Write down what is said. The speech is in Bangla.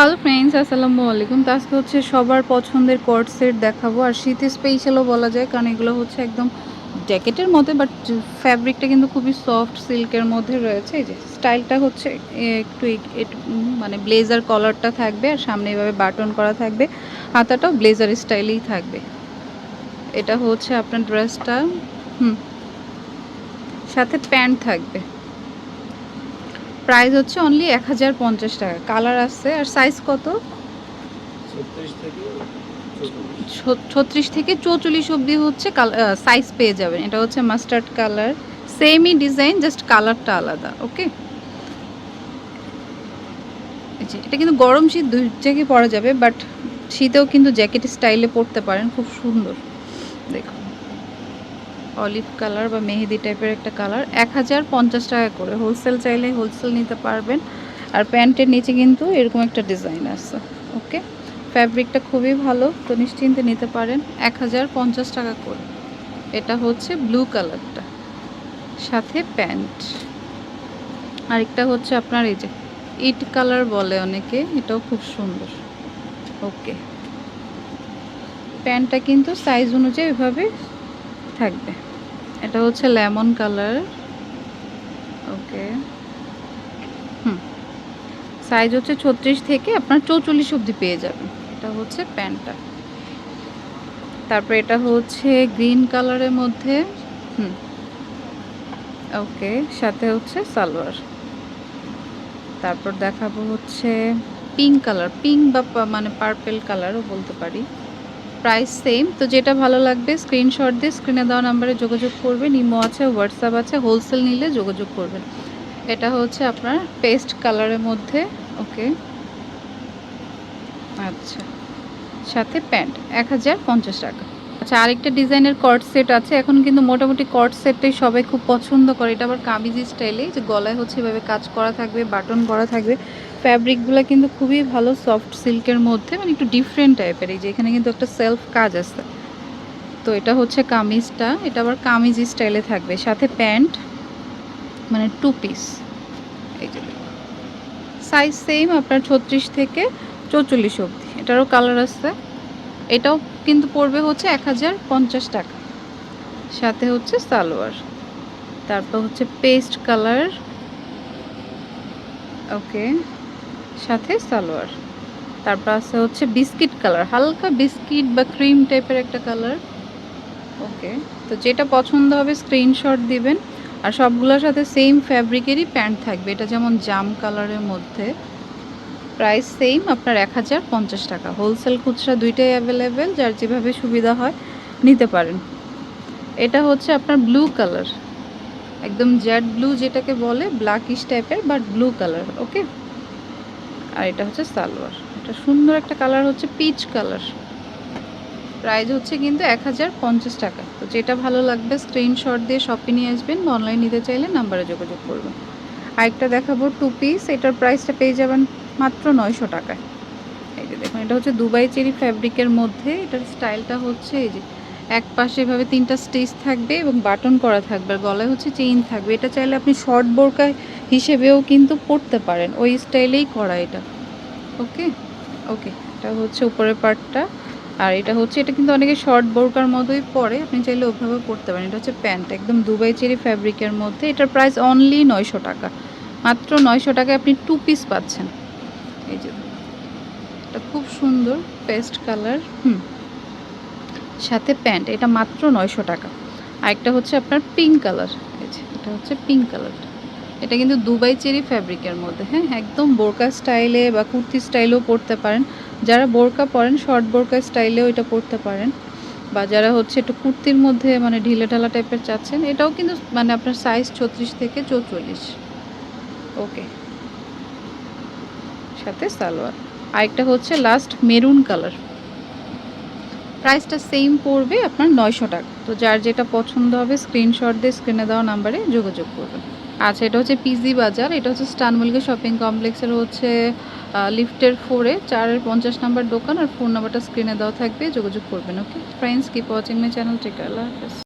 হ্যালো ফ্রেন্ডস আসসালামু আলাইকুম। তো আজকে হচ্ছে সবার পছন্দের কোট সেট দেখাবো। আর শীতে স্পেশালও বলা যায়, কারণ এগুলো হচ্ছে একদম জ্যাকেটের মধ্যে বাট ফ্যাব্রিকটা কিন্তু খুবই সফট সিল্কের মধ্যে রয়েছে। এই যে স্টাইলটা হচ্ছে একটু মানে ব্লেজার কলারটা থাকবে, আর সামনে এভাবে বাটন করা থাকবে। হাতাটাও ব্লেজার স্টাইলেই থাকবে। এটা হচ্ছে আপনার ড্রেসটা হুম, সাথে প্যান্ট থাকবে। প্রাইস হচ্ছে অনলি এক হাজার পঞ্চাশ টাকা। কালার আছে আর সাইজ কত? ছত্রিশ থেকে চৌচল্লিশ। অবধি হচ্ছে সাইজ পেয়ে যাবেন। এটা হচ্ছে মাস্টার্ড কালার সেমই ডিজাইন জাস্ট কালারটা আলাদা ওকে এটা কিন্তু গরম শীত দুই জায়গায় পরা যাবে বাট শীতেও কিন্তু জ্যাকেট স্টাইলে পরতে পারেন খুব সুন্দর। দেখুন। অলিভ কালার বা মেহেদি টাইপের একটা কালার। এক হাজার পঞ্চাশ টাকা করে। হোলসেল চাইলে হোলসেল নিতে পারবেন। আর প্যান্টের নিচে কিন্তু এরকম একটা ডিজাইন আছে। ওকে? ফ্যাব্রিকটা খুবই ভালো। তো নিশ্চিন্তে নিতে পারেন। এক হাজার পঞ্চাশ টাকা করে। এটা হচ্ছে ব্লু কালারটা। সাথে প্যান্ট। আরেকটা হচ্ছে আপনার এই যে ইট কালার বলে অনেকে। এটাও খুব সুন্দর। ওকে? প্যান্টটা কিন্তু সাইজ অনুযায়ী এভাবে থাকবে। এটা হচ্ছে লেমন কালার। ওকে। হুম। সাইজ হচ্ছে ছত্রিশ থেকে আপনার চৌচল্লিশ অবধি পেয়ে যাবেন। এটা হচ্ছে প্যান্টটা। তারপর এটা হচ্ছে গ্রিন কালারের মধ্যে। হুম। ওকে, সাথে হচ্ছে সালোয়ার। তারপর দেখাবো হচ্ছে পিঙ্ক কালার। পিঙ্ক বা মানে পার্পেল কালারও বলতে পারি। Price same. তো যেটা ভালো লাগবে, স্ক্রিনশট দিয়ে স্ক্রিনে দেওয়া নাম্বারে যোগাযোগ করবেন। ইমো আছে, হোয়াটসঅ্যাপ আছে, হোলসেল নিলে যোগাযোগ করবেন। এটা হচ্ছে আপনার পেস্ট কালারের মধ্যে, ওকে। আচ্ছা। সাথে প্যান্ট, এক হাজার পঞ্চাশ টাকা। আচ্ছা আরেকটা ডিজাইনের কট সেট আছে। এখন কিন্তু মোটামুটি কট সেটটাই সবাই খুব পছন্দ করে। এটা আবার কামিজি স্টাইলে যে গলায় হচ্ছে এভাবে কাজ করা থাকবে বাটন করা থাকবে। ফ্যাব্রিকগুলো কিন্তু খুবই ভালো সফট সিল্কের মধ্যে মানে একটু ডিফারেন্ট টাইপের এই যে এখানে কিন্তু একটা সেলফ কাজ আছে। তো এটা হচ্ছে কামিজটা। এটা আবার কামিজি স্টাইলে থাকবে। সাথে প্যান্ট মানে টু পিস এই যে সাইজ সেম আপনার ছত্রিশ থেকে চৌচল্লিশ অবধি। এটারও কালার আছে। এটাও কিন্তু পড়বে হচ্ছে এক হাজার পঞ্চাশ টাকা। সাথে হচ্ছে সালোয়ার। তারপর হচ্ছে পেস্ট কালার। ওকে, সাথে সালোয়ার। তারপর আছে হচ্ছে বিস্কিট কালার, হালকা বিস্কিট বা ক্রিম টাইপের একটা কালার। ওকে, তো যেটা পছন্দ হবে স্ক্রিনশট দিবেন। আর সবগুলোর সাথে সেম ফ্যাব্রিকেরই প্যান্ট থাকবে। এটা যেমন জাম কালারের মধ্যে। প্রাইস সেম আপনার এক হাজার পঞ্চাশ টাকা। হোলসেল খুচরা দুইটাই অ্যাভেলেবেল যার যেভাবে সুবিধা হয় নিতে পারেন। এটা হচ্ছে আপনার ব্লু কালার একদম জেড ব্লু যেটাকে বলে ব্ল্যাকিশ টাইপের বাট ব্লু কালার ওকে আর এটা হচ্ছে সালোয়ার। এটা সুন্দর একটা কালার হচ্ছে পিচ কালার প্রাইস হচ্ছে কিন্তু এক হাজার পঞ্চাশ টাকা। তো যেটা ভালো লাগবে স্ক্রিনশট দিয়ে শপে নিয়ে আসবেন বা অনলাইন নিতে চাইলে নাম্বারে যোগাযোগ করবেন। আরেকটা দেখাবো টু পিস এটার প্রাইসটা পেয়ে যাবেন মাত্র নয়শো টাকায়। এই যে দেখুন, এটা হচ্ছে দুবাই চেরি ফ্যাব্রিকের মধ্যে। এটার স্টাইলটা হচ্ছে এই যে এক পাশে এভাবে তিনটা স্টিচ থাকবে এবং বাটন করা থাকবে আর গলায় হচ্ছে চেইন থাকবে। এটা চাইলে আপনি শর্ট বোরকা হিসেবেও কিন্তু পরতে পারেন। ওই স্টাইলেই করা এটা। ওকে? ওকে, এটা হচ্ছে উপরের পার্টটা। আর এটা হচ্ছে, এটা কিন্তু অনেকে শর্ট বোরকার মতোই পরে। আপনি চাইলে ওইভাবে পরতে পারেন। এটা হচ্ছে প্যান্ট, একদম দুবাই চেরি ফ্যাব্রিকের মধ্যে। এটার প্রাইস অনলি নয়শো টাকা। মাত্র নয়শো টাকায় আপনি টু পিস পাচ্ছেন। এই যে, এটা খুব সুন্দর পেস্ট কালার, হুম। সাথে প্যান্ট, এটা মাত্র নয়শো টাকা। আরেকটা হচ্ছে আপনার পিঙ্ক কালার, এই যে, এটা হচ্ছে পিঙ্ক কালারটা। এটা কিন্তু দুবাই চেরি ফ্যাব্রিকের মধ্যে হ্যাঁ একদম বোরকা স্টাইলে বা কুর্তি স্টাইলেও পরতে পারেন। যারা বোরকা পরেন, শর্ট বোরকা স্টাইলেও এটা পরতে পারেন। বা যারা হচ্ছে একটু কুর্তির মধ্যে মানে ঢিলে ঢালা টাইপের চাচ্ছেন, এটাও কিন্তু মানে আপনার সাইজ ছত্রিশ থেকে চৌচল্লিশ। ওকে সাথে সালোয়ার। আরেকটা হচ্ছে লাস্ট মেরুন কালার প্রাইসটা সেম পড়বে আপনার নয়শো টাকা। তো যার যেটা পছন্দ হবে স্ক্রিনশট দিয়ে স্ক্রিনে দেওয়া নাম্বারে যোগাযোগ করবেন। আচ্ছা এটা হচ্ছে পিজি বাজার। এটা হচ্ছে স্টানমুলকে শপিং কমপ্লেক্সের হচ্ছে লিফটের ফোরে চারের পঞ্চাশ নাম্বার দোকান আর ফোন নাম্বারটা স্ক্রিনে দেওয়া থাকবে। যোগাযোগ করবেন okay friends keep watching my channel take আল্লাহ হাফেজ।